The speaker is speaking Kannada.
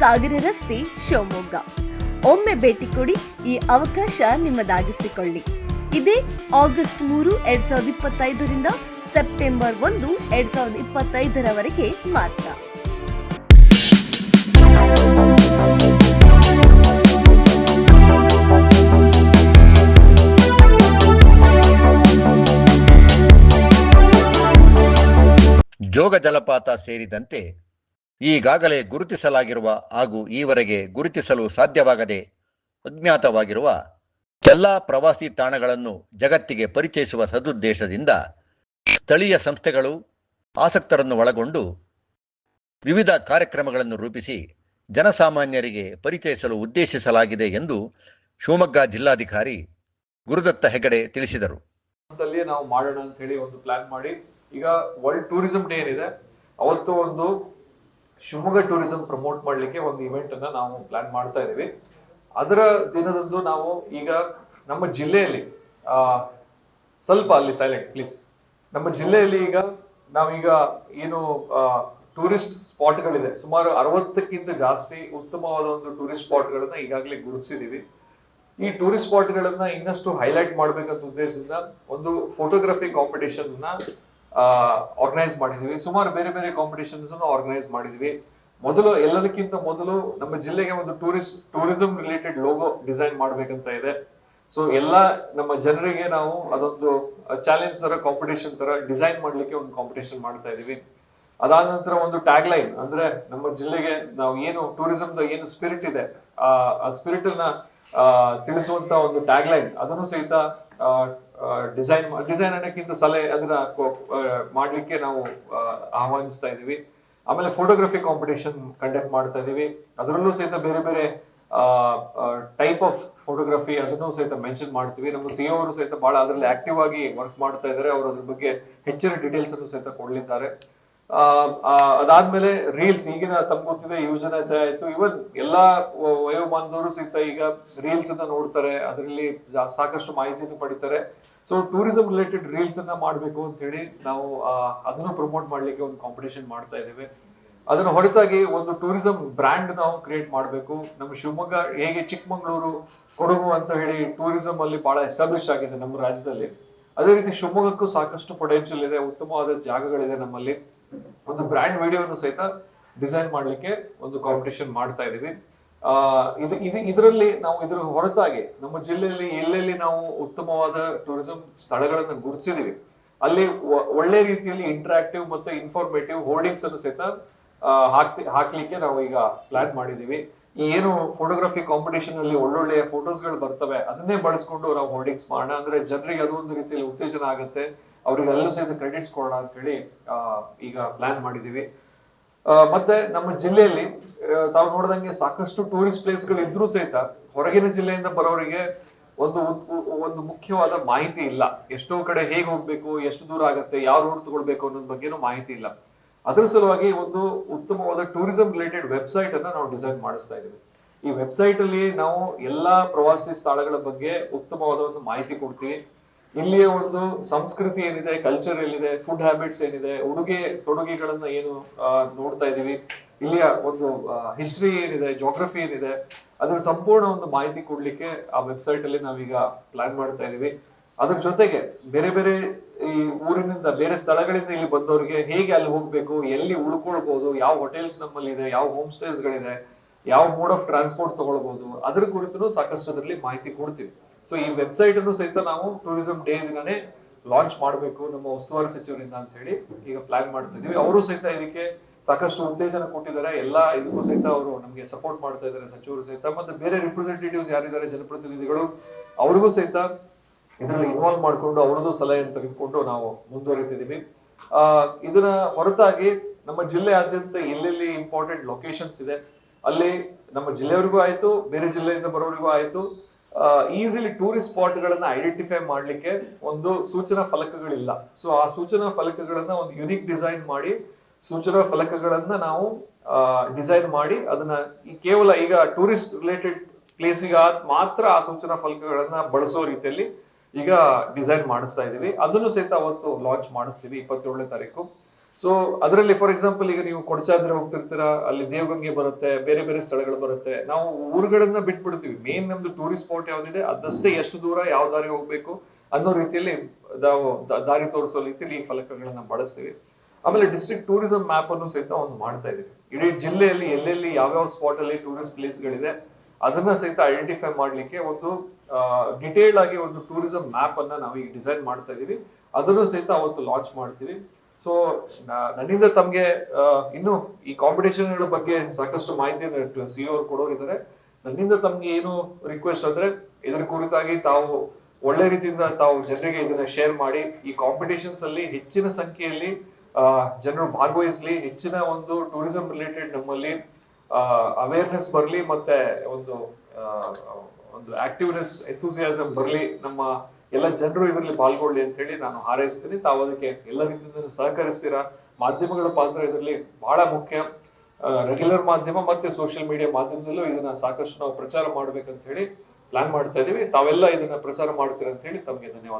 ಸಾಗರ ರಸ್ತೆ ಶಿವಮೊಗ್ಗ. ಒಮ್ಮೆ ಭೇಟಿ ಕೊಡಿ ಈ ಅವಕಾಶ ನಿಮ್ಮದಾಗಿಸಿಕೊಳ್ಳಿ. ಇದೇ ಆಗಸ್ಟ್ ಮೂರು, ಎರಡ್ ಸಾವಿರದ ಇಪ್ಪತ್ತೈದರಿಂದ ಸೆಪ್ಟೆಂಬರ್ ಒಂದು, ಎರಡ್ ಸಾವಿರದ ಇಪ್ಪತ್ತೈದರವರೆಗೆ ಮಾತ್ರ. ಜೋಗ ಜಲಪಾತ ಸೇರಿದಂತೆ ಈಗಾಗಲೇ ಗುರುತಿಸಲಾಗಿರುವ ಹಾಗೂ ಈವರೆಗೆ ಗುರುತಿಸಲು ಸಾಧ್ಯವಾಗದೆ ಅಜ್ಞಾತವಾಗಿರುವ ಎಲ್ಲ ಪ್ರವಾಸಿ ತಾಣಗಳನ್ನು ಜಗತ್ತಿಗೆ ಪರಿಚಯಿಸುವ ಸದುದ್ದೇಶದಿಂದ ಸ್ಥಳೀಯ ಸಂಸ್ಥೆಗಳು ಆಸಕ್ತರನ್ನು ಒಳಗೊಂಡು ವಿವಿಧ ಕಾರ್ಯಕ್ರಮಗಳನ್ನು ರೂಪಿಸಿ ಜನಸಾಮಾನ್ಯರಿಗೆ ಪರಿಚಯಿಸಲು ಉದ್ದೇಶಿಸಲಾಗಿದೆ ಎಂದು ಶಿವಮೊಗ್ಗ ಜಿಲ್ಲಾಧಿಕಾರಿ ಗುರುದತ್ತ ಹೆಗಡೆ ತಿಳಿಸಿದರು. ನಾವು ಮಾಡೋಣ ಅಂತ ಹೇಳಿ ಒಂದು ಪ್ಲಾನ್ ಮಾಡಿ. ಈಗ ವರ್ಲ್ಡ್ ಟೂರಿಸಂ ಡೇ ಏನಿದೆ, ಅವತ್ತು ಒಂದು ಶಿವಮೊಗ್ಗ ಟೂರಿಸಂ ಪ್ರಮೋಟ್ ಮಾಡಲಿಕ್ಕೆ ಒಂದು ಇವೆಂಟ್ ಅನ್ನ ನಾವು ಪ್ಲಾನ್ ಮಾಡ್ತಾ ಇದ್ದೀವಿ. ಅದರ ದಿನದಂದು ನಾವು ಈಗ ನಮ್ಮ ಜಿಲ್ಲೆಯಲ್ಲಿ ಸ್ವಲ್ಪ ಅಲ್ಲಿ ಸೈಲೆಂಟ್ ಪ್ಲೀಸ್ ನಮ್ಮ ಜಿಲ್ಲೆಯಲ್ಲಿ ಈಗ ನಾವೀಗ ಏನು ಟೂರಿಸ್ಟ್ ಸ್ಪಾಟ್ಗಳಿದೆ ಸುಮಾರು ಅರವತ್ತಕ್ಕಿಂತ ಜಾಸ್ತಿ ಉತ್ತಮವಾದ ಒಂದು ಟೂರಿಸ್ಟ್ ಸ್ಪಾಟ್ಗಳನ್ನ ಈಗಾಗಲೇ ಗುರುತಿಸಿದ್ದೀವಿ ಈ ಟೂರಿಸ್ಟ್ ಸ್ಪಾಟ್ಗಳನ್ನ ಇನ್ನಷ್ಟು ಹೈಲೈಟ್ ಮಾಡಬೇಕಂತ ಉದ್ದೇಶದಿಂದ ಒಂದು ಫೋಟೋಗ್ರಫಿ ಕಾಂಪಿಟೇಷನ್ ಆರ್ಗನೈಸ್ ಮಾಡಿದೀವಿ. ಸುಮಾರು ಬೇರೆ ಬೇರೆ ಕಾಂಪಿಟೇಷನ್ಸ್ ಆರ್ಗನೈಸ್ ಮಾಡಿದ್ವಿ. ಮೊದಲು ಎಲ್ಲದಕ್ಕಿಂತ ಮೊದಲು ನಮ್ಮ ಜಿಲ್ಲೆಗೆ ಒಂದು tourist tourism related logo design ಮಾಡ್ಬೇಕಂತ ಇದೆ. ಸೊ ಎಲ್ಲ ನಮ್ಮ ಜನರಿಗೆ ನಾವು ಅದೊಂದು ಚಾಲೆಂಜ್ ತರ ಕಾಂಪಿಟೇಷನ್ ತರ ಡಿಸೈನ್ ಮಾಡ್ಲಿಕ್ಕೆ ಒಂದು ಕಾಂಪಿಟೇಷನ್ ಮಾಡ್ತಾ ಇದೀವಿ. ಅದಾದ ನಂತರ ಒಂದು ಟ್ಯಾಗ್ ಲೈನ್ ಅಂದ್ರೆ ನಮ್ಮ ಜಿಲ್ಲೆಗೆ ನಾವು ಏನು ಟೂರಿಸಂ ಏನು ಸ್ಪಿರಿಟ್ ಇದೆ, ಆ ಸ್ಪಿರಿಟ್ ಅನ್ನ ತಿಳಿಸುವಂತ ಒಂದು ಟ್ಯಾಗ್ ಲೈನ್ ಅದನ್ನು ಸಹಿತ ಡಿಸೈನ್ ಡಿಸೈನ್ ಅನ್ನಕ್ಕಿಂತ ಸಲಹೆ ಅದನ್ನ ಮಾಡಲಿಕ್ಕೆ ನಾವು ಆಹ್ವಾನಿಸ್ತಾ ಇದೀವಿ ಆಮೇಲೆ ಫೋಟೋಗ್ರಫಿ ಕಾಂಪಿಟೇಷನ್ ಕಂಡಕ್ಟ್ ಮಾಡ್ತಾ ಇದೀವಿ ಅದರಲ್ಲೂ ಸಹಿತ ಬೇರೆ ಬೇರೆ ಟೈಪ್ ಆಫ್ ಫೋಟೋಗ್ರಫಿ ಅದನ್ನು ಸಹಿತ ಮೆನ್ಷನ್ ಮಾಡ್ತೀವಿ. ನಮ್ಮ ಸಿ ಅವರು ಸಹಿತ ಬಹಳ ಅದರಲ್ಲಿ ಆಕ್ಟಿವ್ ಆಗಿ ವರ್ಕ್ ಮಾಡ್ತಾ ಇದ್ದಾರೆ. ಅವರು ಅದ್ರ ಬಗ್ಗೆ ಹೆಚ್ಚಿನ ಡೀಟೇಲ್ಸ್ ಅನ್ನು ಸಹಿತ ಕೊಡ್ಲಿದ್ದಾರೆ. ಅದಾದ್ಮೇಲೆ ರೀಲ್ಸ್ ಈಗಿನ ತಮ್ಗೆ ಗೊತ್ತಿದೆ, ಯುವಜನ ಆಯ್ತು. ಇವನ್ ಎಲ್ಲಾ ವಯೋಮಾನದವರು ಸಹಿತ ಈಗ ರೀಲ್ಸ್ ಅನ್ನ ನೋಡ್ತಾರೆ, ಅದರಲ್ಲಿ ಸಾಕಷ್ಟು ಮಾಹಿತಿಯನ್ನು ಪಡಿತಾರೆ. ಸೊ ಟೂರಿಸಂ ರಿಲೇಟೆಡ್ ರೀಲ್ಸ್ ಅನ್ನ ಮಾಡ್ಬೇಕು ಅಂತ ಹೇಳಿ ನಾವು ಅದನ್ನು ಪ್ರಮೋಟ್ ಮಾಡ್ಲಿಕ್ಕೆ ಒಂದು ಕಾಂಪಿಟೇಷನ್ ಮಾಡ್ತಾ ಇದ್ದೇವೆ. ಅದನ್ನ ಹೊರತಾಗಿ ಒಂದು ಟೂರಿಸಂ ಬ್ರ್ಯಾಂಡ್ ನಾವು ಕ್ರಿಯೇಟ್ ಮಾಡಬೇಕು. ನಮ್ಮ ಶಿವಮೊಗ್ಗ, ಹೇಗೆ ಚಿಕ್ಕಮಗಳೂರು, ಕೊಡಗು ಅಂತ ಹೇಳಿ ಟೂರಿಸಂ ಅಲ್ಲಿ ಬಹಳ ಎಸ್ಟಾಬ್ಲಿಷ್ ಆಗಿದೆ ನಮ್ಮ ರಾಜ್ಯದಲ್ಲಿ. ಅದೇ ರೀತಿ ಶಿವಮೊಗ್ಗಕ್ಕೂ ಸಾಕಷ್ಟು ಪೊಟೆನ್ಷಿಯಲ್ ಇದೆ, ಉತ್ತಮವಾದ ಜಾಗಗಳಿದೆ ನಮ್ಮಲ್ಲಿ. ಒಂದು ಬ್ರ್ಯಾಂಡ್ ವಿಡಿಯೋನು ಸಹಿತ ಡಿಸೈನ್ ಮಾಡಲಿಕ್ಕೆ ಒಂದು ಕಾಂಪಿಟೇಷನ್ ಮಾಡ್ತಾ ಇದೀವಿ ಆ, ಇದು ಇದು, ಇದರಲ್ಲಿ ನಾವು ಇದರ ಹೊರತಾಗಿ ನಮ್ಮ ಜಿಲ್ಲೆಯಲ್ಲಿ ಎಲ್ಲೆಲ್ಲಿ ನಾವು ಉತ್ತಮವಾದ ಟೂರಿಸಂ ಸ್ಥಳಗಳನ್ನು ಗುರುತಿಸಿದೀವಿ, ಅಲ್ಲಿ ಒಳ್ಳೆ ರೀತಿಯಲ್ಲಿ ಇಂಟ್ರಾಕ್ಟಿವ್ ಮತ್ತು ಇನ್ಫಾರ್ಮೇಟಿವ್ ಹೋರ್ಡಿಂಗ್ಸ್ ಅನ್ನು ಸಹಿತ ಹಾಕ್ತಿ, ಹಾಕ್ಲಿಕ್ಕೆ ನಾವು ಈಗ ಪ್ಲಾನ್ ಮಾಡಿದೀವಿ ಏನು ಫೋಟೋಗ್ರಫಿ ಕಾಂಪಿಟೇಷನ್ ಅಲ್ಲಿ ಒಳ್ಳೊಳ್ಳೆ ಫೋಟೋಸ್ಗಳು ಬರ್ತವೆ, ಅದನ್ನೇ ಬಳಸ್ಕೊಂಡು ನಾವು ಹೋರ್ಡಿಂಗ್ಸ್ ಮಾಡೋಣ. ಅಂದ್ರೆ ಜನರಿಗೆ ಅದು ಒಂದು ರೀತಿಯಲ್ಲಿ ಉತ್ತೇಜನ ಆಗುತ್ತೆ. ಅವ್ರಿಗೆ ಅಲ್ಲೂ ಸಹಿತ ಕ್ರೆಡಿಟ್ಸ್ ಕೊಡೋಣ ಅಂತ ಹೇಳಿ ಈಗ ಪ್ಲಾನ್ ಮಾಡಿದೀವಿ ಮತ್ತೆ ನಮ್ಮ ಜಿಲ್ಲೆಯಲ್ಲಿ ತಾವು ನೋಡಿದಂಗೆ ಸಾಕಷ್ಟು ಟೂರಿಸ್ಟ್ ಪ್ಲೇಸ್ಗಳು ಇದ್ರೂ ಸಹಿತ ಹೊರಗಿನ ಜಿಲ್ಲೆಯಿಂದ ಬರೋರಿಗೆ ಒಂದು ಒಂದು ಮುಖ್ಯವಾದ ಮಾಹಿತಿ ಇಲ್ಲ. ಎಷ್ಟೋ ಕಡೆ ಹೇಗೆ ಹೋಗ್ಬೇಕು, ಎಷ್ಟು ದೂರ ಆಗುತ್ತೆ, ಯಾವ ರೂಟ್ ತಗೊಳ್ಬೇಕು ಅನ್ನೋದ್ ಬಗ್ಗೆನೂ ಮಾಹಿತಿ ಇಲ್ಲ. ಅದರ ಸಲುವಾಗಿ ಒಂದು ಉತ್ತಮವಾದ ಟೂರಿಸಂ ರಿಲೇಟೆಡ್ ವೆಬ್ಸೈಟ್ ಅನ್ನ ನಾವು ಡಿಸೈನ್ ಮಾಡಿಸ್ತಾ ಇದ್ದೀವಿ. ಈ ವೆಬ್ಸೈಟ್ ಅಲ್ಲಿ ನಾವು ಎಲ್ಲಾ ಪ್ರವಾಸಿ ಸ್ಥಳಗಳ ಬಗ್ಗೆ ಉತ್ತಮವಾದ ಒಂದು ಮಾಹಿತಿ ಕೊಡ್ತೀವಿ. ಇಲ್ಲಿಯ ಒಂದು ಸಂಸ್ಕೃತಿ ಏನಿದೆ ಕಲ್ಚರ್ ಏನಿದೆ ಫುಡ್ ಹ್ಯಾಬಿಟ್ಸ್ ಏನಿದೆ, ಉಡುಗೆ ತೊಡುಗೆಗಳನ್ನ ಏನು ನೋಡ್ತಾ ಇದೀವಿ. ಇಲ್ಲಿಯ ಒಂದು ಹಿಸ್ಟ್ರಿ ಏನಿದೆ ಜೋಗ್ರಫಿ ಏನಿದೆ, ಅದರ ಸಂಪೂರ್ಣ ಒಂದು ಮಾಹಿತಿ ಕೊಡ್ಲಿಕ್ಕೆ ಆ ವೆಬ್ಸೈಟ್ ಅಲ್ಲಿ ನಾವೀಗ ಪ್ಲಾನ್ ಮಾಡ್ತಾ ಇದೀವಿ. ಅದ್ರ ಜೊತೆಗೆ ಬೇರೆ ಬೇರೆ ಈ ಊರಿನಿಂದ ಬೇರೆ ಸ್ಥಳಗಳಿಂದ ಇಲ್ಲಿ ಬಂದವರಿಗೆ ಹೇಗೆ ಅಲ್ಲಿ ಹೋಗ್ಬೇಕು, ಎಲ್ಲಿ ಉಳ್ಕೊಳ್ಬಹುದು ಯಾವ ಹೋಟೆಲ್ಸ್ ನಮ್ಮಲ್ಲಿ ಇದೆ ಯಾವ ಹೋಮ್ ಸ್ಟೇಸ್ ಗಳಿದೆ, ಯಾವ ಮೋಡ್ ಆಫ್ ಟ್ರಾನ್ಸ್ಪೋರ್ಟ್ ತಗೊಳ್ಬಹುದು ಅದ್ರ ಕುರಿತು ಸಾಕಷ್ಟು ಅದರಲ್ಲಿ ಮಾಹಿತಿ ಕೊಡ್ತೀವಿ. ಸೊ ಈ ವೆಬ್ಸೈಟ್ ಅನ್ನು ಸಹಿತ ನಾವು ಟೂರಿಸಂ ಡೇ ದಿನನೇ ಲಾಂಚ್ ಮಾಡಬೇಕು ನಮ್ಮ ಉಸ್ತುವಾರಿ ಸಚಿವರಿಂದ ಅಂತ ಹೇಳಿ ಈಗ ಪ್ಲಾನ್ ಮಾಡ್ತಿದೀವಿ ಅವರು ಸಹಿತ ಇದಕ್ಕೆ ಸಾಕಷ್ಟು ಉತ್ತೇಜನ ಕೊಟ್ಟಿದ್ದಾರೆ. ಎಲ್ಲ ಇದಕ್ಕೂ ಸಹಿತ ಅವರು ನಮಗೆ ಸಪೋರ್ಟ್ ಮಾಡ್ತಾ ಇದ್ದಾರೆ, ಸಚಿವರು ಸಹಿತ. ಮತ್ತೆ ಬೇರೆ ರಿಪ್ರೆಸೆಂಟೇಟಿವ್ಸ್ ಯಾರಿದ್ದಾರೆ, ಜನಪ್ರತಿನಿಧಿಗಳು, ಅವ್ರಿಗೂ ಸಹಿತ ಇದರಲ್ಲಿ ಇನ್ವಾಲ್ವ್ ಮಾಡಿಕೊಂಡು ಅವ್ರದ್ದು ಸಲಹೆಯನ್ನು ತೆಗೆದುಕೊಂಡು ನಾವು ಮುಂದುವರಿತಿದ್ದೀವಿ. ಇದನ್ನ ಹೊರತಾಗಿ ನಮ್ಮ ಜಿಲ್ಲೆಯಾದ್ಯಂತ ಎಲ್ಲೆಲ್ಲಿ ಇಂಪಾರ್ಟೆಂಟ್ ಲೊಕೇಶನ್ಸ್ ಇದೆ, ಅಲ್ಲಿ ನಮ್ಮ ಜಿಲ್ಲೆಯವರಿಗೂ ಆಯಿತು, ಬೇರೆ ಜಿಲ್ಲೆಯಿಂದ ಬರೋರಿಗೂ ಆಯ್ತು ಈಸಿಲಿ ಟೂರಿಸ್ಟ್ ಸ್ಪಾಟ್ ಗಳನ್ನ ಐಡೆಂಟಿಫೈ ಮಾಡ್ಲಿಕ್ಕೆ ಒಂದು ಸೂಚನಾ ಫಲಕಗಳಿಲ್ಲ. ಸೊ ಆ ಸೂಚನಾ ಫಲಕಗಳನ್ನ ಒಂದು ಯುನಿಕ್ ಡಿಸೈನ್ ಮಾಡಿ, ಸೂಚನಾ ಫಲಕಗಳನ್ನ ನಾವು ಡಿಸೈನ್ ಮಾಡಿ, ಅದನ್ನ ಕೇವಲ ಈಗ ಟೂರಿಸ್ಟ್ ರಿಲೇಟೆಡ್ ಪ್ಲೇಸಿಗೆ ಮಾತ್ರ ಆ ಸೂಚನಾ ಫಲಕಗಳನ್ನ ಬಳಸೋ ರೀತಿಯಲ್ಲಿ ಈಗ ಡಿಸೈನ್ ಮಾಡಿಸ್ತಾ ಇದೀವಿ. ಅದನ್ನು ಸಹಿತ ಅವತ್ತು ಲಾಂಚ್ ಮಾಡಿಸ್ತೀವಿ ಇಪ್ಪತ್ತೇಳನೇ ತಾರೀಕು. ಸೊ ಅದರಲ್ಲಿ ಫಾರ್ ಎಕ್ಸಾಂಪಲ್ ಈಗ ನೀವು ಕೊಡಚಾದ್ರೆ ಹೋಗ್ತಿರ್ತೀರಾ, ಅಲ್ಲಿ ದೇವಗಂಗೆ ಬರುತ್ತೆ, ಬೇರೆ ಬೇರೆ ಸ್ಥಳಗಳು ಬರುತ್ತೆ. ನಾವು ಊರುಗಳನ್ನ ಬಿಟ್ಬಿಡ್ತೀವಿ. ಮೇನ್ ನಮ್ದು ಟೂರಿಸ್ಟ್ ಸ್ಪಾಟ್ ಯಾವ್ದಿದೆ, ಅದಷ್ಟೇ ಎಷ್ಟು ದೂರ, ಯಾವ ದಾರಿ ಹೋಗ್ಬೇಕು ಅನ್ನೋ ರೀತಿಯಲ್ಲಿ ನಾವು ದಾರಿ ತೋರಿಸೋ ರೀತಿಯಲ್ಲಿ ಈ ಫಲಕಗಳನ್ನ ಬಳಸ್ತೀವಿ. ಆಮೇಲೆ ಡಿಸ್ಟ್ರಿಕ್ಟ್ ಟೂರಿಸಂ ಮ್ಯಾಪ್ ಅನ್ನು ಸಹಿತ ಒಂದು ಮಾಡ್ತಾ ಇದೀವಿ ಇಡೀ ಜಿಲ್ಲೆಯಲ್ಲಿ ಎಲ್ಲೆಲ್ಲಿ ಯಾವ್ಯಾವ ಸ್ಪಾಟ್ ಅಲ್ಲಿ ಟೂರಿಸ್ಟ್ ಪ್ಲೇಸ್ಗಳಿದೆ ಅದನ್ನ ಸಹಿತ ಐಡೆಂಟಿಫೈ ಮಾಡ್ಲಿಕ್ಕೆ ಒಂದು ಡಿಟೇಲ್ಡ್ ಆಗಿ ಒಂದು ಟೂರಿಸಂ ಮ್ಯಾಪ್ ಅನ್ನ ನಾವು ಈಗ ಡಿಸೈನ್ ಮಾಡ್ತಾ ಇದೀವಿ ಅದನ್ನು ಸಹಿತ ಅವತ್ತು ಲಾಂಚ್ ಮಾಡ್ತೀವಿ. ಸೊ ನನ್ನಿಂದ ತಮ್ಗೆ ಇನ್ನು ಈ ಕಾಂಪಿಟೇಷನ್ ಬಗ್ಗೆ ಸಾಕಷ್ಟು ಮಾಹಿತಿಯನ್ನು ಸಿ ಅವ್ರು ಕೊಡೋರಿದ್ದಾರೆ. ನನ್ನಿಂದ ತಮ್ಗೆ ಏನು ರಿಕ್ವೆಸ್ಟ್ ಅಂದ್ರೆ, ಇದರ ಕುರಿತಾಗಿ ತಾವು ಒಳ್ಳೆ ರೀತಿಯಿಂದ ತಾವು ಜನರಿಗೆ ಇದನ್ನ ಶೇರ್ ಮಾಡಿ, ಈ ಕಾಂಪಿಟೇಷನ್ಸ್ ಅಲ್ಲಿ ಹೆಚ್ಚಿನ ಸಂಖ್ಯೆಯಲ್ಲಿ ಜನರು ಭಾಗವಹಿಸಲಿ, ಹೆಚ್ಚಿನ ಒಂದು ಟೂರಿಸಂ ರಿಲೇಟೆಡ್ ನಮ್ಮಲ್ಲಿ ಅವೇರ್ನೆಸ್ ಬರಲಿ, ಮತ್ತೆ ಒಂದು ಒಂದು ಆಕ್ಟಿವ್ನೆಸ್ ಎಂಥೂಸಿಯಾಸಮ್ ಬರಲಿ ನಮ್ಮ ಎಲ್ಲ ಜನರು ಇದರಲ್ಲಿ ಪಾಲ್ಗೊಳ್ಳಿ ಅಂತ ಹೇಳಿ ನಾನು ಹಾರೈಸ್ತೀನಿ. ತಾವು ಅದಕ್ಕೆ ಎಲ್ಲ ರೀತಿಯಿಂದ ಸಹಕರಿಸ್ತೀರಾ? ಮಾಧ್ಯಮಗಳ ಪಾತ್ರ ಇದರಲ್ಲಿ ಬಹಳ ಮುಖ್ಯ. ರೆಗ್ಯುಲರ್ ಮಾಧ್ಯಮ ಮತ್ತೆ ಸೋಷಿಯಲ್ ಮೀಡಿಯಾ ಮಾಧ್ಯಮದಲ್ಲೂ ಇದನ್ನ ಸಾಕಷ್ಟು ನಾವು ಪ್ರಚಾರ ಮಾಡ್ಬೇಕಂತ ಹೇಳಿ ಪ್ಲಾನ್ ಮಾಡ್ತಾ ಇದೀವಿ. ತಾವೆಲ್ಲ ಇದನ್ನ ಪ್ರಚಾರ ಮಾಡ್ತೀರಾ ಅಂತ ಹೇಳಿ ತಮಗೆ ಧನ್ಯವಾದ